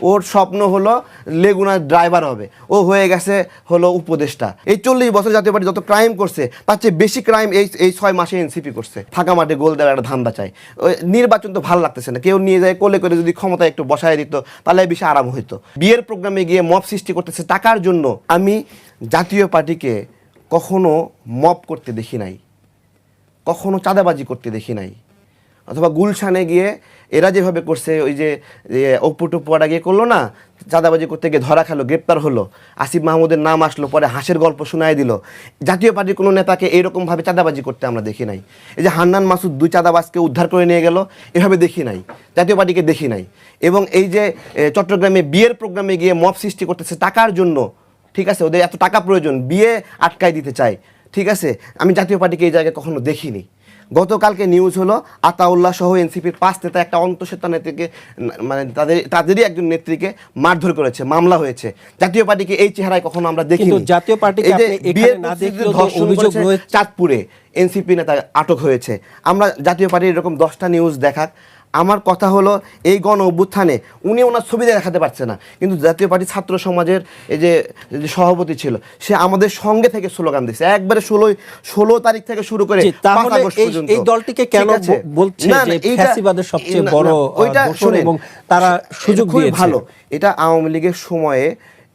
ওর স্বপ্ন হলো লেগুনার ড্রাইভার হবে। ও হয়ে গেছে হলো উপদেষ্টা। এই চল্লিশ বছর জাতীয় পার্টি যত ক্রাইম করছে, তার চেয়ে বেশি ক্রাইম এই এই ছয় মাসে এনসিপি করছে। ফাঁকা মাঠে গোল দেওয়ার একটা ধান্দা চাই নির্বাচন তো ভালো লাগতেছে না। কেউ নিয়ে যায়, কোলে করে যদি ক্ষমতা একটু বসায় দিত, তাহলে বেশি আরাম হইতো। বিয়ের প্রোগ্রামে গিয়ে মব সৃষ্টি করতেছে টাকার জন্য। আমি জাতীয় পার্টিকে কখনো মব করতে দেখি নাই। কখনো চাঁদাবাজি করতে দেখি নাই। অথবা গুলশানে গিয়ে এরা যেভাবে করছে, ওই যে অপু টুপুয়াটা গিয়ে করল না, চাঁদাবাজি করতে গিয়ে ধরা খেলো, গ্রেপ্তার হলো, আসিফ মাহমুদের নাম আসলো, পরে হাসের গল্প শোনায় দিল। জাতীয় পার্টির কোনো নেতাকে এইরকমভাবে চাঁদাবাজি করতে আমরা দেখি নাই। এই যে হান্নান মাসুদ দুই চাঁদাবাজকে উদ্ধার করে নিয়ে গেল, এভাবে দেখি নাই, জাতীয় পার্টিকে দেখি নাই। এবং এই যে চট্টগ্রামে বিয়ের প্রোগ্রামে গিয়ে মব সৃষ্টি করতেছে টাকার জন্য, ঠিক আছে, ওদের এত টাকা প্রয়োজন, বিয়ে আটকায় দিতে চায়, ঠিক আছে, আমি জাতীয় পার্টিকে এই জায়গায় কখনো দেখিনি। গতকালকে নিউজ হলো আতাউল্লাহ সহ এনসিপির পাঁচ নেতা একটা অন্তঃসত্ত্বা নেত্রীকে মানে তাদের তাদেরই একজন নেত্রীকে মারধর করেছে মামলা হয়েছে। জাতীয় পার্টিকে এই চেহারায় কখনো আমরা দেখি জাতীয় অভিযোগ চাঁদপুরে এনসিপি নেতা আটক হয়েছে। আমরা জাতীয় পার্টির এরকম দশটা নিউজ দেখাক আমার কথা হলো এই গণ অভ্যুত্থানে উনি ওনার ছবি দেখাতে পারছে না। কিন্তু জাতীয় পার্টি ছাত্র সমাজের এই যে সভাপতি ছিল সে আমাদের সঙ্গে থেকে স্লোগান দিচ্ছে একবারে ষোলোই ষোলো তারিখ থেকে শুরু করে এই- দলটিকে কেন বলছে ফ্যাসিবাদের সবচেয়ে বড়, ওইটা এবং তারা সুযোগ খুবই ভালো। এটা আওয়ামী লীগের সময়ে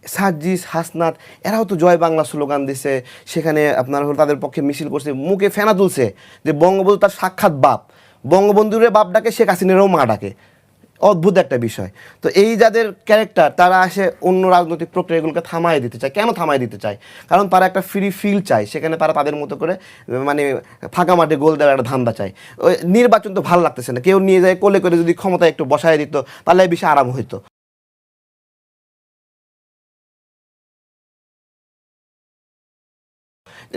সাজ্জিস হাসনাত এরাও তো জয় বাংলা স্লোগান দিছে সেখানে আপনার হলো তাদের পক্ষে মিছিল করছে মুখে ফেনা তুলছে যে বঙ্গবন্ধু তার সাক্ষাৎ বাপ। বঙ্গবন্ধুরে বাপ ডাকে, শেখ হাসিনারও মা ডাকে। অদ্ভুত একটা বিষয়। তো এই যাদের ক্যারেক্টার তারা আসে অন্য রাজনৈতিক প্রক্রিয়াগুলোকে থামায় দিতে চায়। কেন থামায় দিতে চায়? কারণ তারা একটা ফ্রি ফিল চায়। সেখানে তারা তাদের মতো করে মানে ফাঁকা মাঠে গোল দেওয়ার একটা ধান্দা চায়। ওই নির্বাচন তো ভালো লাগতেছে না। কেউ নিয়ে যায়, কোলে করে যদি ক্ষমতা একটু বসায় দিত, তাহলে বেশি আরাম হইতো।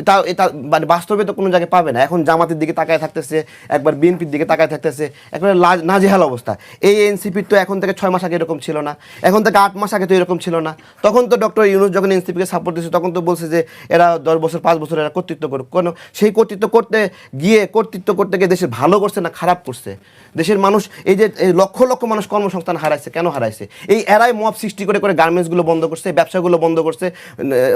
এটা এটা মানে বাস্তবে তো কোনো জায়গায় পাবে না। এখন জামাতের দিকে তাকায় থাকতেছে, একবার বিএনপির দিকে তাকায় থাকতেছে, একবারে নাজেহাল অবস্থা। এই এনসিপির তো এখন থেকে ছয় মাস আগে এরকম ছিল না। এখন থেকে আট মাস আগে তো এরকম ছিল না। তখন তো ডক্টর ইউনুস যখন এনসিপিকে সাপোর্ট দিচ্ছে তখন তো বলছে যে এরা দশ বছর, পাঁচ বছর এরা কর্তৃত্ব করুক। কেন? সেই কর্তৃত্ব করতে গিয়ে, কর্তৃত্ব করতে গিয়ে দেশের ভালো করছে না খারাপ করছে? দেশের মানুষ এই যে লক্ষ লক্ষ মানুষ কর্মসংস্থান হারাইছে, কেন হারাইছে? এই এরাই মব সৃষ্টি করে করে গার্মেন্টসগুলো বন্ধ করছে, ব্যবসাগুলো বন্ধ করছে।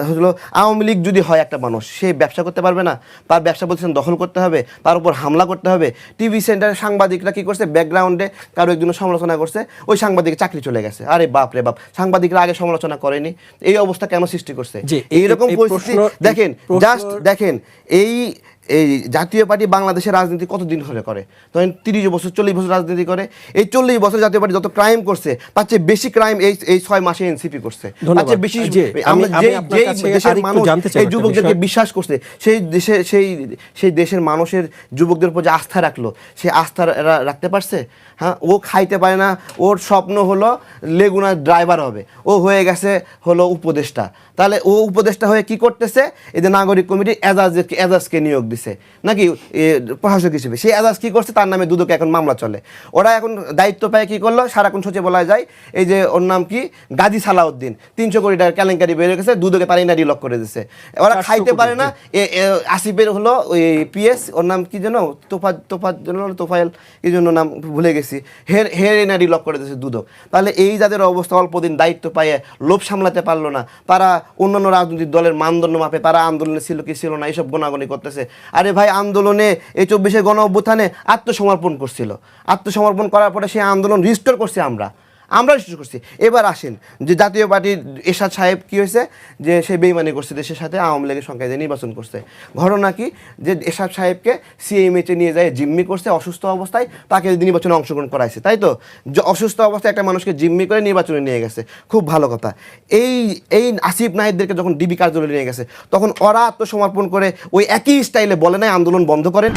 হলো আওয়ামী লীগ যদি হয় একটা মানুষ সে ব্যবসা করতে পারবে না। তার ব্যবসা প্রতিষ্ঠান দখল করতে হবে তার উপর হামলা করতে হবে। টিভি সেন্টারের সাংবাদিকরা কি করছে? ব্যাকগ্রাউন্ডে কারও একজনের সমালোচনা করছে ওই সাংবাদিকের চাকরি চলে গেছে। আরে বাপ রে বাপ সাংবাদিকরা আগে সমালোচনা করেনি। এই অবস্থা কেন সৃষ্টি করছে? এই- এইরকম পরিস্থিতি দেখেন জাস্ট দেখেন এই এই জাতীয় পার্টি বাংলাদেশের রাজনীতি কতদিন ধরে করে ধরেন তিরিশ বছর চল্লিশ বছর রাজনীতি করে এই চল্লিশ বছর জাতীয় পার্টি যত ক্রাইম করছে তার চেয়ে বেশি ক্রাইম এই এই ছয় মাসে এনসিপি করছে তার চেয়ে বেশি আমরা দেশের মানুষ এই যুবকদেরকে বিশ্বাস করছে সেই দেশে সেই সেই দেশের মানুষের যুবকদের উপর যে আস্থা রাখল সেই আস্থা রাখতে পারছে হ্যাঁ ও খাইতে পারে না ওর স্বপ্ন হলো লেগুনার ড্রাইভার হবে ও হয়ে গেছে হলো উপদেষ্টা তাহলে ও উপদেষ্টা হয়ে কি করতেছে এই যে নাগরিক কমিটি এজাজ এজাজকে নিয়োগ দিছে। নাকি প্রশাসক হিসেবে। সেই এজাজ কি করছে তার নামে দুদকে এখন মামলা চলে। ওরা এখন দায়িত্ব পায় কি করল সারাক্ষণ সচে বলা যায়। এই যে ওর নাম কি? গাজী সালাউদ্দিন। তিনশো কোটি টাকার কেলেঙ্কারি বেড়ে গেছে দুদকে তারই না লক করে দিছে। ওরা খাইতে পারে না। আসিফের হলো ওই পিএস ওর নাম কি যেন? তোফা তোফার জন্য তোফাইল কি জন্য নাম ভুলে গেছি। হের হের এনারি লক করে দিয়েছে দুদক। তাহলে এই যাদের অবস্থা অল্প দিন দায়িত্ব পাইয়ে লোভ সামলাতে পারল না তারা অন্যান্য রাজনৈতিক দলের মানদণ্ড মাপে তারা আন্দোলনে ছিল কি ছিল না এইসব গোনাগনি করতেছে। আরে ভাই, আন্দোলনে এই চব্বিশে গণ অভ্যুত্থানে আত্মসমর্পণ করছিল। আত্মসমর্পণ করার পরে সেই আন্দোলন রিস্টোর করছি আমরা। আমরা রিস্টোর করছি। এবার আসেন, যে জাতীয় পার্টির এরশাদ সাহেব কি হয়েছে? যে সে বেইমানি করছে দেশের সাথে আওয়ামী লীগের সংখ্যায় যে নির্বাচন করছে। ঘটনা কি? যে এরশাদ সাহেবকে সিএমএচে নিয়ে যায়, জিম্মি করছে অসুস্থ অবস্থায়, তাকে নির্বাচনে অংশগ্রহণ করাইছে, তাই তো? য- অসুস্থ অবস্থায় একটা মানুষকে জিম্মি করে নির্বাচনে নিয়ে গেছে। খুব ভালো কথা। এই এই আসিফ নাহিদদেরকে যখন ডিবি কার্যালয়ে নিয়ে গেছে, তখন ওরা আত্মসমর্পণ করে ওই একই স্টাইলে বলে নাই, আন্দোলন বন্ধ করেন।